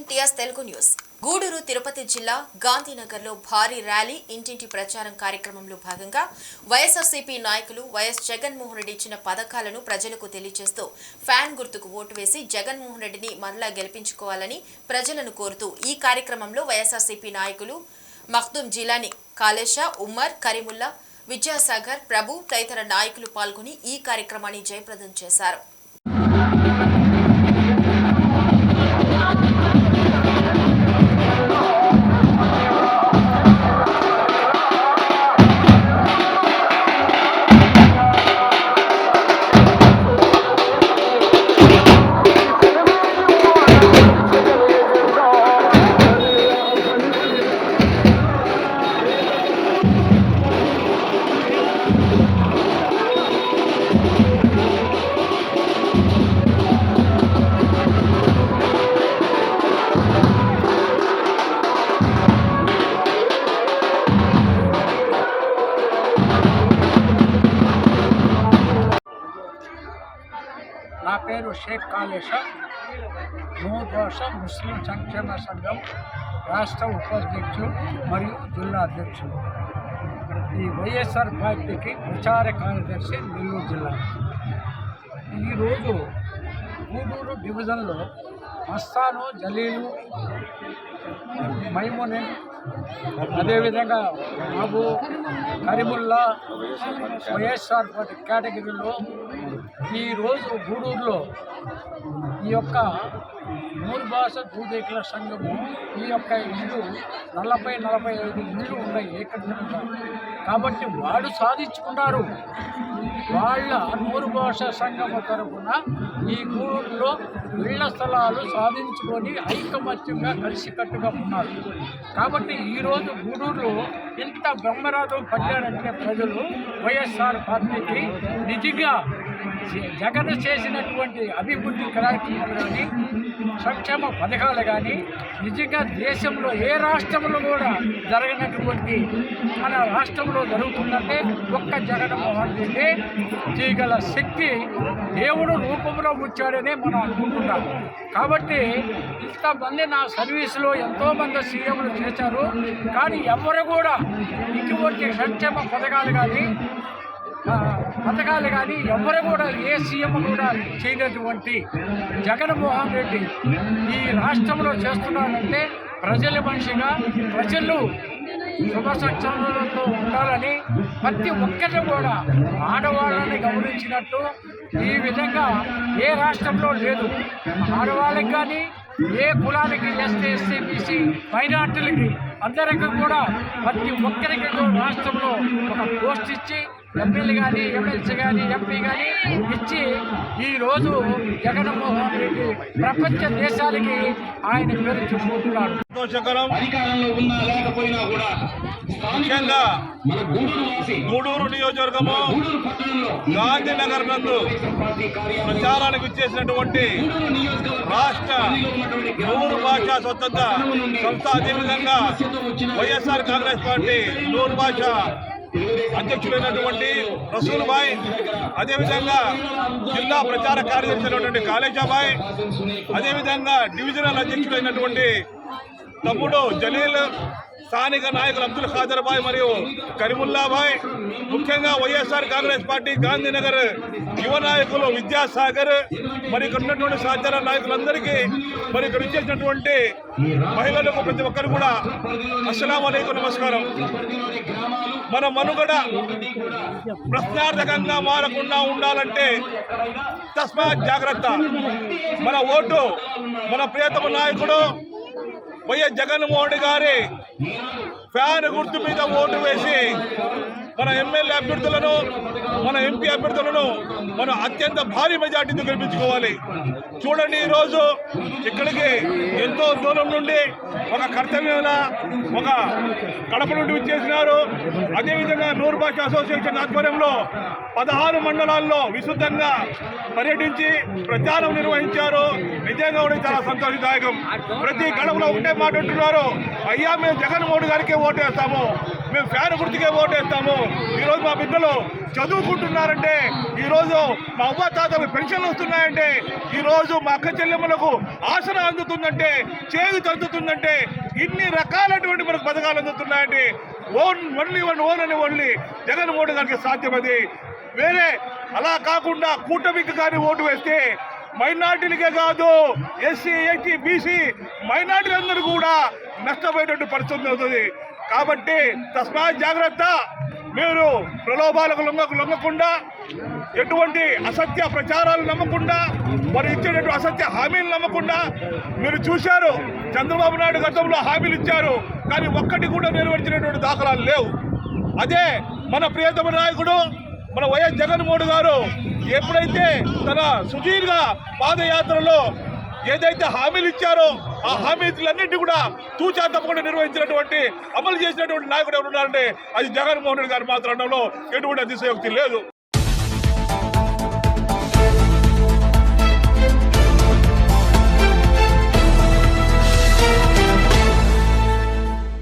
Nine TS Telugu news. Gudur Tirupati జిల్లా గాంధీనగర్లో భారీ ర్యాలీ ఇంటింటి ప్రచారం కార్యక్రమంలో భాగంగా వైఎస్ఆర్సీపీ నాయకులు వైఎస్ జగన్మోహన్ రెడ్డి ఇచ్చిన పథకాలను ప్రజలకు తెలియజేస్తూ ఫ్యాన్ గుర్తుకు ఓటు వేసి జగన్మోహన్ రెడ్డిని మరలా గెలిపించుకోవాలని ప్రజలను కోరుతూ ఈ కార్యక్రమంలో వైఎస్ఆర్సీపీ నాయకులు మఖ్దూం జిలాని కాళేషా ఉమ్మర్ కరీముల్లా విద్యాసాగర్ ప్రభు తదితర నాయకులు పాల్గొని ఈ కార్యక్రమాన్ని జయప్రదం చేశారు. నా పేరు షేక్ కాళేశ. నూదోష ముస్లిం సంక్షేమ సంఘం రాష్ట్ర ఉపాధ్యక్షులు మరియు జిల్లా అధ్యక్షులు. ఈ వైఎస్ఆర్ పార్టీకి ప్రచార కార్యదర్శి నెల్లూరు జిల్లా. ఈరోజు గూడూరు డివిజన్లో మస్తాను జలీలు మైముని అదేవిధంగా బాబు కరీముల్లా వైఎస్ఆర్ పార్టీ కేటగిరీలో ఈరోజు గూడూరులో ఈ యొక్క నూరు భాష భూదేకుల సంఘము ఈ యొక్క ఇల్లు నలభై నలభై ఐదు ఇళ్ళు ఉన్నాయి ఏకగ్రంగా కాబట్టి వాడు సాధించుకున్నారు. వాళ్ళ నూరు భాష సంఘము తరఫున ఈ గూడూరులో ఇళ్ళ స్థలాలు సాధించుకొని ఐకమత్యంగా కలిసికట్టుగా ఉన్నారు. కాబట్టి ఈరోజు గూడూరులో ఇంత బ్రహ్మరాధం పడ్డారంటే ప్రజలు వైఎస్ఆర్ పార్టీకి నిజంగా జగన్ చేసినటువంటి అభివృద్ధి కార్యక్రమాలు కానీ సంక్షేమ పథకాలు కానీ నిజంగా దేశంలో ఏ రాష్ట్రంలో కూడా జరగనటువంటి మన రాష్ట్రంలో జరుగుతుందంటే ఒక్క జగన్మోహన్ రెడ్డి చేయగల శక్తి దేవుడు రూపంలో వచ్చాడనే మనం అనుకుంటున్నాం. కాబట్టి ఇంతమంది నా సర్వీసులో ఎంతోమంది సీఎంలు చేశారు కానీ ఎవరు కూడా ఇటువంటి సంక్షేమ పథకాలు కానీ పథకాలు కానీ ఎవరు కూడా ఏ సీఎం కూడా చేయనటువంటి జగన్మోహన్ రెడ్డి ఈ రాష్ట్రంలో చేస్తున్నారంటే ప్రజల మనిషిగా ప్రజలు శుభ సంక్షేమాలతో ఉండాలని ప్రతి ఒక్కరిని కూడా ఆడవాళ్ళని గమనించినట్టు ఈ విధంగా ఏ రాష్ట్రంలో లేదు. ఆడవాళ్ళకి కానీ ఏ కులానికి ఎస్టీ ఎస్సీ బీసీ మైనార్టీలకి అందరికీ కూడా ప్రతి ఒక్కరికి రాష్ట్రంలో ఒక పోస్ట్ ఇచ్చి ఎమ్మెల్యే కానీ ఎమ్మెల్సీ కానీ ఎంపీ కానీ ఇచ్చి ఈరోజు జగన్మోహన్ రెడ్డి ప్రపంచ దేశాలకి ఆయన పేరు చెప్పుకుంటున్నాడు. సంతోషకరం. అధికారంలో ఉన్నా లేకపోయినా కూడా ముఖ్యంగా మన గూడూరు నియోజకవర్గము గాంధీనగర్ నందు ప్రచారానికి ఇచ్చేసినటువంటి నియోజకవర్గ రాష్ట్ర నూరు భాషా స్వతంత్ర సంస్థ అదేవిధంగా వైఎస్ఆర్ కాంగ్రెస్ పార్టీ నూరు భాష అధ్యక్షుడైనటువంటి రసూల్ బాయ్ అదేవిధంగా జిల్లా ప్రచార కార్యదర్శి అయినటువంటి కాళేశాబాయ్ అదేవిధంగా డివిజనల్ అధ్యక్షుడైనటువంటి తమ్ముడు జలీల్ స్థానిక నాయకులు అబ్దుల్ ఖాదర్ బాయ్ మరియు కరీముల్లా బాయ్ ముఖ్యంగా వైఎస్ఆర్ కాంగ్రెస్ పార్టీ గాంధీనగర్ యువ నాయకులు విద్యాసాగర్ మరి ఇక్కడ ఉన్నటువంటి సహచార నాయకులందరికీ మరి ఇక్కడ ఇచ్చేసినటువంటి మహిళలకు ప్రతి ఒక్కరు కూడా అస్సలం అలైకు నమస్కారం. మన మనుగడ ప్రశ్నార్థకంగా మారకుండా ఉండాలంటే తస్మాత్ జాగ్రత్త. మన ఓటు మన ప్రియతమ నాయకుడు వైఎస్ జగన్మోహన్ గారి ఫ్యాన్ గుర్తు మీద ఓటు వేసి మన ఎమ్మెల్యే అభ్యర్థులను మన ఎంపీ అభ్యర్థులను మనం అత్యంత భారీ మెజార్టీతో గెలిపించుకోవాలి. చూడండి ఈరోజు ఇక్కడికి ఎంతో దూరం నుండి ఒక కర్తవ్యంలా ఒక కడప నుండి విచ్చేసినారు. అదేవిధంగా నూరు భాష అసోసియేషన్ ఆధ్వర్యంలో పదహారు మండలాల్లో విశుద్ధంగా పర్యటించి ప్రచారం నిర్వహించారు. నిజంగా కూడా చాలా సంతోషదాయకం. ప్రతి గడపలో ఒకటే మాట అంటున్నారు. అయ్యా మేము జగన్మోహన్ గారికి ఓటేస్తాము. మేము ఫ్యాన్ గుర్తుకే ఓటేస్తాము. ఈరోజు మా బిడ్డలు చదువుకుంటున్నారంటే ఈరోజు మా అవ్వ తాతలు పెన్షన్లు వస్తున్నాయంటే ఈరోజు మా అక్క చెల్లెమ్మలకు ఆసన అందుతుందంటే చేతి అందుతుందంటే ఇన్ని రకాలటువంటి మనకు పథకాలు అందుతున్నాయంటే ఓన్ ఓన్లీ వన్ ఓన్ అని ఓన్లీ జగన్మోహన్ గారికి సాధ్యమది. వేరే అలా కాకుండా కూటమికి కానీ ఓటు వేస్తే మైనార్టీలకే కాదు ఎస్సీ ఎస్టీ బీసీ మైనార్టీలందరూ కూడా నష్టపోయేటువంటి పరిస్థితి అవుతుంది. కాబట్టి తస్మాత్ జాగ్రత్త. మీరు ప్రలోభాలకు లొంగకు లొంగకుండా ఎటువంటి అసత్య ప్రచారాలు నమ్మకుండా మరి ఇచ్చేటటువంటి అసత్య హామీలు నమ్మకుండా మీరు చూశారు చంద్రబాబు నాయుడు గతంలో హామీలు ఇచ్చారు కానీ ఒక్కటి కూడా నెరవేర్చినటువంటి దాఖలాలు లేవు. అదే మన ప్రియతమ నాయకుడు మన వైఎస్ జగన్మోహన్ గారు ఎప్పుడైతే తన సుదీర్ఘ పాదయాత్రలో ఏదైతే హామీలు ఇచ్చారో ఆ హామీలన్నింటినీ కూడా తూచా తప్పకుండా నిర్వహించినటువంటి అమలు చేసినటువంటి నాయకుడు ఎవరున్నారంటే అది జగన్మోహన్ రెడ్డి గారు మాత్రంలో ఎటువంటి అతిశయోక్తి లేదు.